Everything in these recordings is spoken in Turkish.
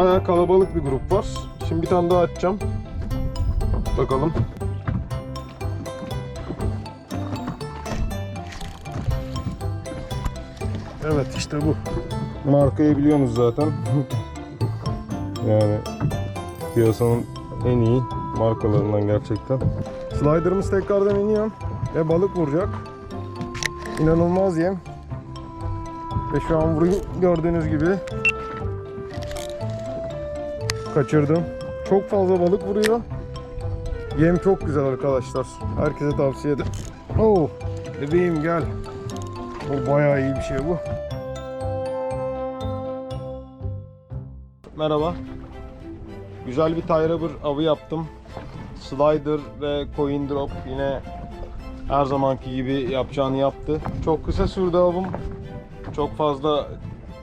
bayağı kalabalık bir grup var. Şimdi bir tane daha açacağım. Bakalım. Evet işte bu. Markayı biliyorsunuz zaten. yani piyasanın en iyi markalarından gerçekten. Slider'ımız tekrardan iniyor ve balık vuracak. İnanılmaz yem. Ve şu an vurayım gördüğünüz gibi. Kaçırdım. Çok fazla balık vuruyor. Yem çok güzel arkadaşlar. Herkese tavsiye ederim. Oo, bebeğim gel. O bayağı iyi bir şey bu. Merhaba. Güzel bir tie rubber avı yaptım. Slider ve coin drop yine her zamanki gibi yapacağını yaptı. Çok kısa sürdü avım. Çok fazla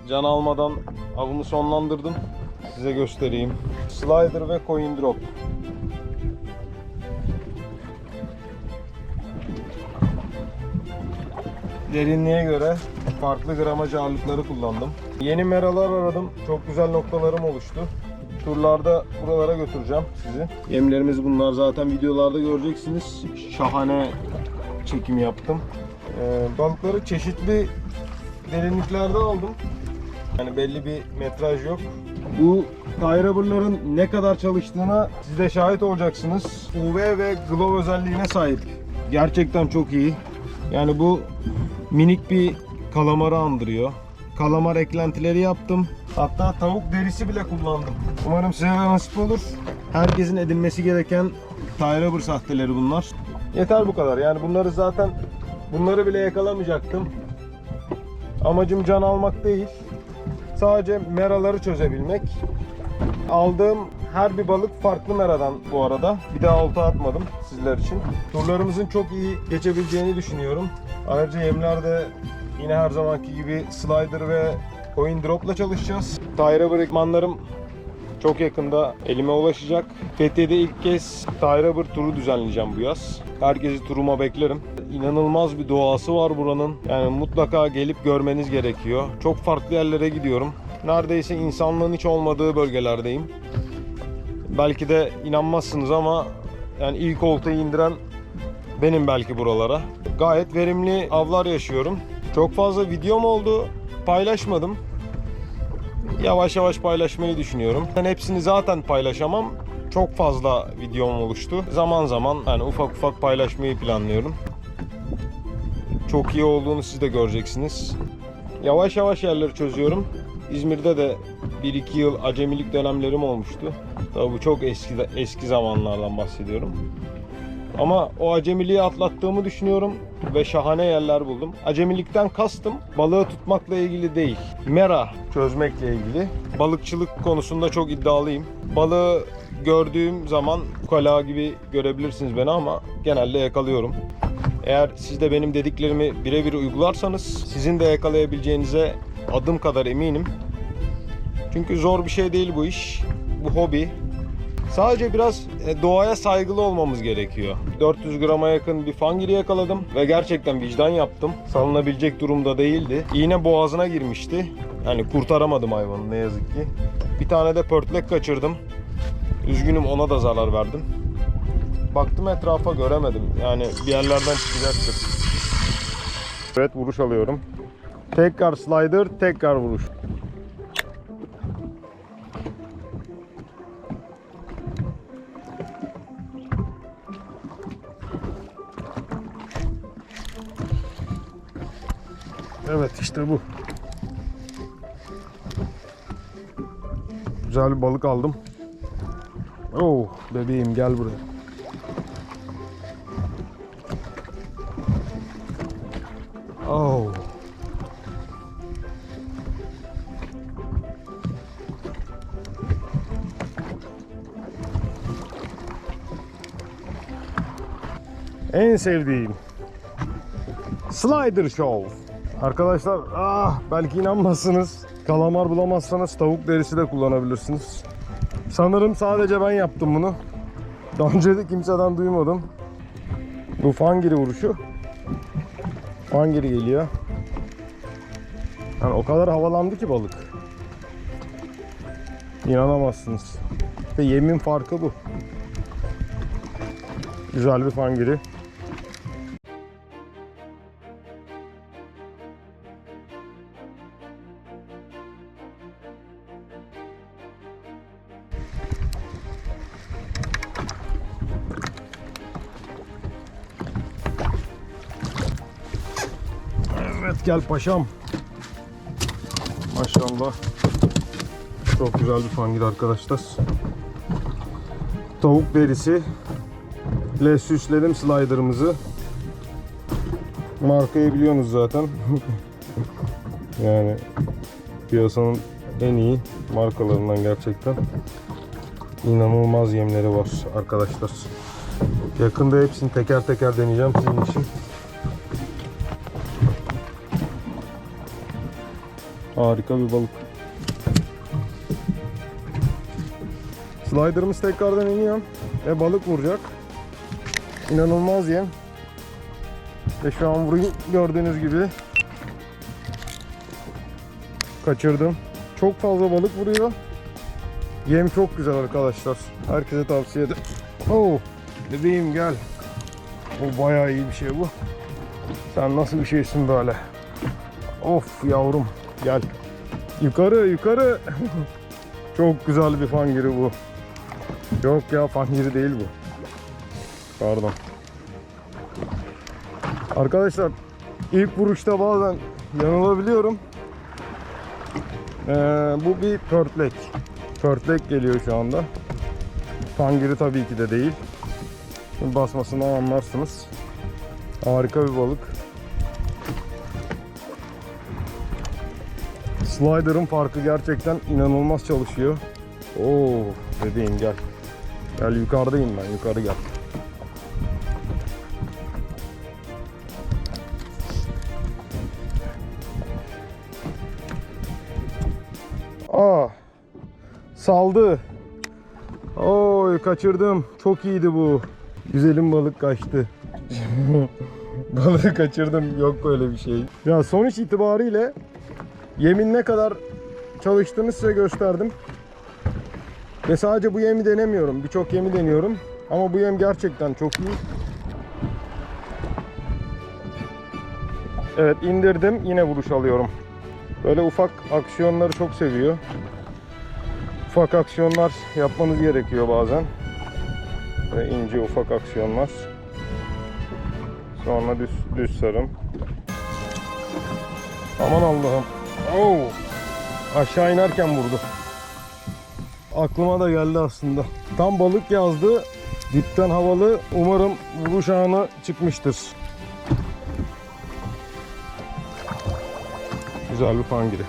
can almadan avımı sonlandırdım. Size göstereyim. Slider ve coin drop. Derinliğe göre farklı gramaj ağırlıkları kullandım. Yeni meralar aradım. Çok güzel noktalarım oluştu. Turlarda buralara götüreceğim sizi. Yemlerimiz bunlar zaten videolarda göreceksiniz. Şahane çekim yaptım. Ee, balıkları çeşitli derinliklerde aldım. Yani belli bir metraj yok. Bu tie rubber'ların ne kadar çalıştığına siz de şahit olacaksınız. UV ve glow özelliğine sahip. Gerçekten çok iyi. Yani bu minik bir kalamarı andırıyor. Kalamar eklentileri yaptım. Hatta tavuk derisi bile kullandım. Umarım size nasip olur. Herkesin edinmesi gereken rubber sahteleri bunlar. Yeter bu kadar. Yani bunları zaten bunları bile yakalamayacaktım. Amacım can almak değil. Sadece meraları çözebilmek. Aldığım her bir balık farklı meradan bu arada. Bir daha olta atmadım sizler için. Turlarımızın çok iyi geçebileceğini düşünüyorum. Ayrıca yemlerde yine her zamanki gibi slider ve coin drop'la çalışacağız. Tayra bırakmanlarım çok yakında elime ulaşacak. Fethiye'de ilk kez Tyrabır turu düzenleyeceğim bu yaz. Herkesi turuma beklerim. İnanılmaz bir doğası var buranın. Yani mutlaka gelip görmeniz gerekiyor. Çok farklı yerlere gidiyorum. Neredeyse insanlığın hiç olmadığı bölgelerdeyim. Belki de inanmazsınız ama yani ilk oltayı indiren benim belki buralara. Gayet verimli avlar yaşıyorum. Çok fazla videom oldu. Paylaşmadım yavaş yavaş paylaşmayı düşünüyorum. Ben hepsini zaten paylaşamam. Çok fazla videom oluştu. Zaman zaman yani ufak ufak paylaşmayı planlıyorum. Çok iyi olduğunu siz de göreceksiniz. Yavaş yavaş yerleri çözüyorum. İzmir'de de 1-2 yıl acemilik dönemlerim olmuştu. Tabii bu çok eski eski zamanlardan bahsediyorum. Ama o acemiliği atlattığımı düşünüyorum ve şahane yerler buldum. Acemilikten kastım balığı tutmakla ilgili değil. Mera çözmekle ilgili. Balıkçılık konusunda çok iddialıyım. Balığı gördüğüm zaman ukala gibi görebilirsiniz beni ama genelde yakalıyorum. Eğer siz de benim dediklerimi birebir uygularsanız sizin de yakalayabileceğinize adım kadar eminim. Çünkü zor bir şey değil bu iş. Bu hobi. Sadece biraz e, doğaya saygılı olmamız gerekiyor. 400 grama yakın bir fangiri yakaladım ve gerçekten vicdan yaptım. Salınabilecek durumda değildi. İğne boğazına girmişti. Yani kurtaramadım hayvanı ne yazık ki. Bir tane de pörtlek kaçırdım. Üzgünüm ona da zarar verdim. Baktım etrafa göremedim. Yani bir yerlerden çıkacaktır. Evet vuruş alıyorum. Tekrar slider, tekrar vuruş. Evet işte bu. Güzel bir balık aldım. Oh bebeğim gel buraya. Oh. En sevdiğim Slider Show. Arkadaşlar ah belki inanmazsınız. Kalamar bulamazsanız tavuk derisi de kullanabilirsiniz. Sanırım sadece ben yaptım bunu. Daha önce de kimseden duymadım. Bu fangiri vuruşu. Fangiri geliyor. Yani o kadar havalandı ki balık. İnanamazsınız. Ve yemin farkı bu. Güzel bir fangiri. Evet gel paşam. Maşallah. Çok güzel bir fangir arkadaşlar. Tavuk derisi. Le süsledim slider'ımızı. Markayı biliyorsunuz zaten. yani piyasanın en iyi markalarından gerçekten. İnanılmaz yemleri var arkadaşlar. Yakında hepsini teker teker deneyeceğim sizin için. Harika bir balık. Slider'ımız tekrardan iniyor. Ve balık vuracak. İnanılmaz yem. Ve şu an vurayım gördüğünüz gibi. Kaçırdım. Çok fazla balık vuruyor. Yem çok güzel arkadaşlar. Herkese tavsiye ederim. Oh, bebeğim gel. Bu bayağı iyi bir şey bu. Sen nasıl bir şeysin böyle? Of yavrum gel. Yukarı yukarı. Çok güzel bir fangiri bu. Yok ya fangiri değil bu. Pardon. Arkadaşlar ilk vuruşta bazen yanılabiliyorum. Ee, bu bir pörtlek. Pörtlek geliyor şu anda. Fangiri tabii ki de değil. Şimdi basmasından anlarsınız. Harika bir balık. Slider'ın farkı gerçekten inanılmaz çalışıyor. Oo, bebeğim gel. Gel yukarıdayım ben, yukarı gel. Aa, saldı. Oy kaçırdım. Çok iyiydi bu. Güzelim balık kaçtı. Balığı kaçırdım. Yok böyle bir şey. Ya sonuç itibariyle Yemin ne kadar çalıştığını size gösterdim. Ve sadece bu yemi denemiyorum. Birçok yemi deniyorum. Ama bu yem gerçekten çok iyi. Evet indirdim. Yine vuruş alıyorum. Böyle ufak aksiyonları çok seviyor. Ufak aksiyonlar yapmanız gerekiyor bazen. Ve ince ufak aksiyonlar. Sonra düz, düz sarım. Aman Allah'ım. Oo. Aşağı inerken vurdu. Aklıma da geldi aslında. Tam balık yazdı. Dipten havalı. Umarım vuruş anı çıkmıştır. Güzel bir fangiri.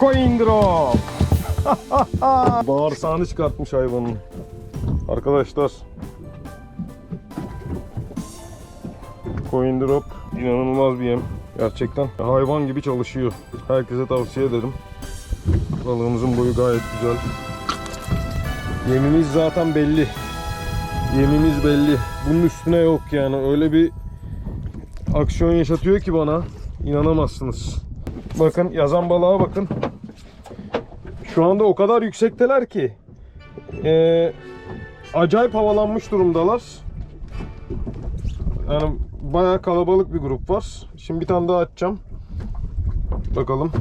Coin drop. Bağırsağını çıkartmış hayvanın. Arkadaşlar. Coin drop inanılmaz bir yem. Gerçekten hayvan gibi çalışıyor. Herkese tavsiye ederim. Balığımızın boyu gayet güzel. Yemimiz zaten belli. Yemimiz belli. Bunun üstüne yok yani. Öyle bir aksiyon yaşatıyor ki bana. İnanamazsınız. Bakın yazan balığa bakın. Şu anda o kadar yüksekteler ki. Ee, acayip havalanmış durumdalar. Yani bayağı kalabalık bir grup var. Şimdi bir tane daha açacağım. Bakalım.